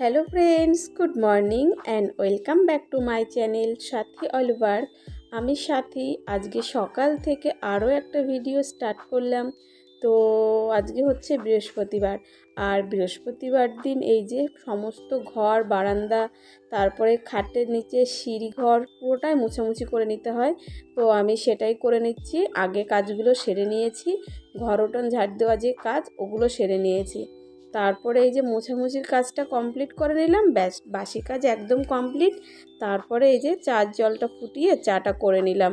Hello friends good morning and welcome back to my channel Sathi অলওয়ার আমি সাথী আজকে সকাল থেকে আরও একটা ভিডিও স্টার্ট করলাম। তো আজকে হচ্ছে বৃহস্পতিবার। আর বৃহস্পতিবার দিন এই যে সমস্ত ঘর, বারান্দা, তারপরে খাটের নিচে সিঁড়ি ঘর পুরোটাই মুছামুছি করে নিতে হয়। তো আমি সেটাই করে নিচ্ছি। আগে কাজগুলো সেরে নিয়েছি। ঘর ওটন ঝাড় দেওয়া যে কাজ, ওগুলো সেরে নিয়েছি। তারপরে এই যে মোছামুছির কাজটা কমপ্লিট করে নিলাম, ব্যাস, বাসি কাজ একদম কমপ্লিট। তারপরে এই যে চার জলটা ফুটিয়ে চাটা করে নিলাম।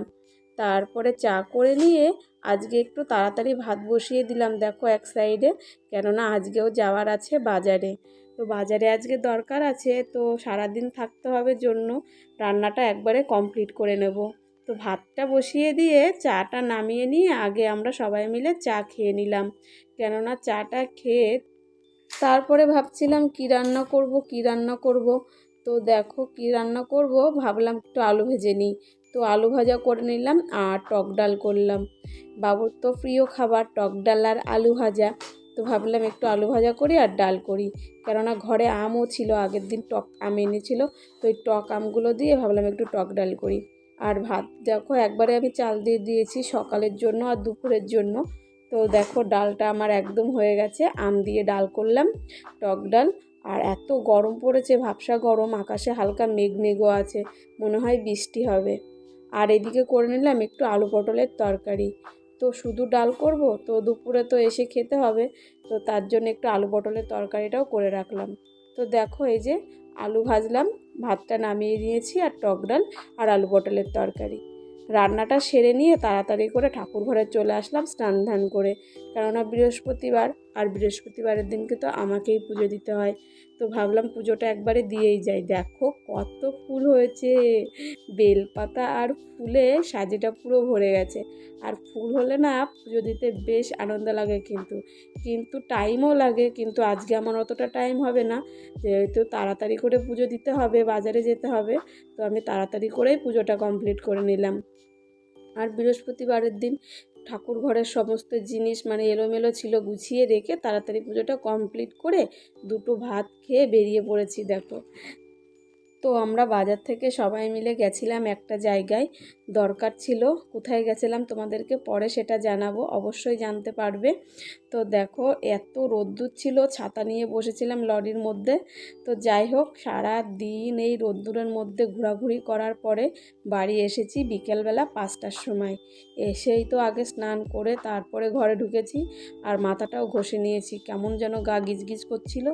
তারপরে চা করে নিয়ে আজকে একটু তাড়াতাড়ি ভাত বসিয়ে দিলাম দেখো এক সাইডে, কেননা আজকেও যাওয়ার আছে বাজারে। তো বাজারে আজকে দরকার আছে, তো সারাদিন থাকতে হবে জন্য রান্নাটা একবারে কমপ্লিট করে নেব। তো ভাতটা বসিয়ে দিয়ে চাটা নামিয়ে নিয়ে আগে আমরা সবাই মিলে চা খেয়ে নিলাম। কেননা চাটা খেয়ে তারপরে ভাবছিলাম, কি রান্না করব, কি রান্না করব? তো দেখো কি রান্না করব, ভাবলাম একটু আলু ভেজে নিই। তো আলু ভাজা করে নিলাম আর টক ডাল করলাম। বাবুর তো প্রিয় খাবার টক ডাল আর আলু ভাজা। তো ভাবলাম একটু আলু ভাজা করি আর ডাল করি। কেননা ঘরে আমও ছিল, আগের দিন টক আম এনেছিল। তো ওই টক আমগুলো দিয়ে ভাবলাম একটু টক ডাল করি। আর ভাত দেখো, একবারে আমি চাল দিয়ে দিয়েছি সকালের জন্য আর দুপুরের জন্য। তো দেখো ডালটা আমার একদম হয়ে গেছে। আম দিয়ে ডাল করলাম, টক ডাল। আর এত গরম পড়েছে, ভাবসা গরম, আকাশে হালকা মেঘ মেঘও আছে, মনে হয় বৃষ্টি হবে। আর এদিকে করে নিলাম একটু আলু পটলের তরকারি। তো শুধু ডাল করব, তো দুপুরে তো এসে খেতে হবে, তো তার জন্য একটু আলু পটলের তরকারিটাও করে রাখলাম। তো দেখো এই যে আলু ভাজলাম, ভাতটা নামিয়ে নিয়েছি আর টক ডাল আর আলু পটলের তরকারি। রান্নাটা সেরে নিয়ে তাড়াতাড়ি করে ঠাকুর ঘরে চলে আসলাম স্নান ধান করে। কেননা বৃহস্পতিবার আর বৃহস্পতিবারের দিনকে তো আমাকেই পুজো দিতে হয়। তো ভাবলাম পুজোটা একবারে দিয়েই যাই। দেখো কত ফুল হয়েছে। বেলপাতা আর ফুলে সাজিটা পুরো ভরে গেছে। আর ফুল হলে না পুজো দিতে বেশ আনন্দ লাগে কিন্তু। কিন্তু টাইমও লাগে, কিন্তু আজকে আমার অতটা টাইম হবে না। যেহেতু তাড়াতাড়ি করে পুজো দিতে হবে, বাজারে যেতে হবে, তো আমি তাড়াতাড়ি করেই পুজোটা কমপ্লিট করে নিলাম। আর বৃহস্পতিবারের দিন ঠাকুর ঘরের সমস্ত জিনিস মানে এলোমেলো ছিল গুছিয়ে রেখে তাড়াতাড়ি পুজোটা কমপ্লিট করে দুটো ভাত খেয়ে বেরিয়ে পড়েছি, দেখো। তো আমরা বাজার থেকে সবাই মিলে গেছিলাম একটা জায়গায়। দরকার ছিল, কোথায় গেছিলাম তোমাদেরকে পরে সেটা জানাব, অবশ্যই জানতে পারবে। তো দেখো, এত রোদ্দুর ছিল, ছাতা নিয়ে বসেছিলাম লরির মধ্যে। তো যাই হোক সারা দিন এই রোদ্দুরের মধ্যে ঘোরাঘুরি করার পরে বাড়ি এসেছি বিকেলবেলা পাঁচটার সময়। এসেই তো আগে স্নান করে তারপরে ঘরে ঢুকেছি, আর মাথাটাও ঘষে নিয়েছি। কেমন যেন গা গিজগিজ করছিল।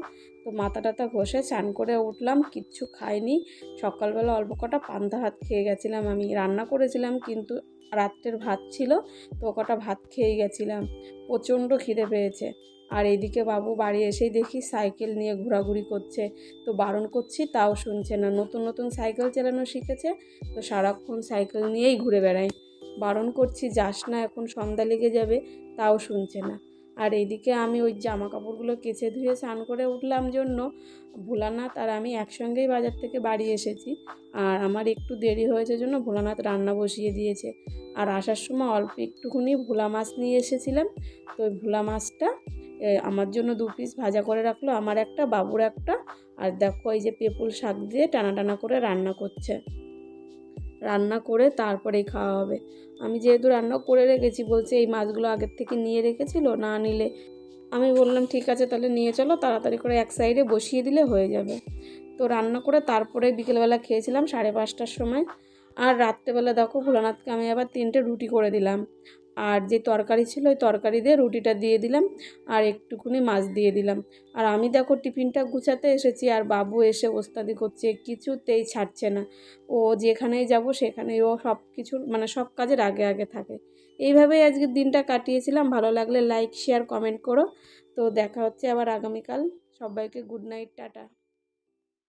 তো মাথা টাথা ঘষে স্নান করে উঠলাম, কিচ্ছু খাইনি। সকালবেলা অল্প কটা পান্তা ভাত খেয়ে গেছিলাম আমি। রান্না করেছিলাম কিন্তু রাত্রের ভাত ছিল, তো কটা ভাত খেয়ে গেছিলাম। প্রচণ্ড খিদে পেয়েছে। আর এদিকে বাবু বাড়ি এসেই দেখি সাইকেল নিয়ে ঘোরাঘুরি করছে। তো বারণ করছি, তাও শুনছে না। নতুন নতুন সাইকেল চালানো শিখেছে, তো সারাক্ষণ সাইকেল নিয়েই ঘুরে বেড়ায় বারণ করছি, যাস না, এখন সন্ধ্যা লেগে যাবে। তাও শুনছে না। আর এদিকে আমি ওই জামা কাপড়গুলো কেচে ধুয়ে স্নান করে উঠলাম জন্য। ভোলানাথ আর আমি একসঙ্গেই বাজার থেকে বাড়ি এসেছি। আর আমার একটু দেরি হয়েছে জন্য ভোলানাথ রান্না বসিয়ে দিয়েছে। আর আসার সময় অল্প একটুখানি ভোলা মাছ নিয়ে এসেছিলাম। তো ওই ভোলা মাছটা আমার জন্য দু পিস ভাজা করে রাখল আমার একটা, বাবুর একটা। আর দেখো এই যে পেপুল শাক দিয়ে টানা টানা করে রান্না করছে। রান্না করে তারপরেই খাওয়া হবে। আমি যেহেতু রান্না করে রেখেছি, বলছে এই মাছগুলো আগের থেকে নিয়ে রেখেছিল, না নিলে আমি বললাম, ঠিক আছে, তাহলে নিয়ে চলো, তাড়াতাড়ি করে এক সাইডে বসিয়ে দিলে হয়ে যাবে। তো রান্না করে তারপরে বিকেলবেলা খেয়েছিলাম সাড়ে পাঁচটার সময়। আর রাত্রেবেলা দেখো, ভোলানাথকে আমি আবার তিনটে রুটি করে দিলাম। আর যে তরকারি ছিল ওই তরকারি দিয়ে রুটিটা দিয়ে দিলাম আর একটুকুনি মাছ দিয়ে দিলাম। আর আমি দেখো টিফিনটা গুছাতে এসেছি আর বাবু এসে ওস্তাদি করছে, কিছুতেই ছাড়ছে না। ও যেখানেই যাব সেখানেই ও সব কিছুর মানে সব কাজের আগে আগে থাকে। এইভাবেই আজকের দিনটা কাটিয়েছিলাম। ভালো লাগলে লাইক শেয়ার কমেন্ট করো। তো দেখা হচ্ছে আবার আগামীকাল। সবাইকে গুড নাইট টাটা।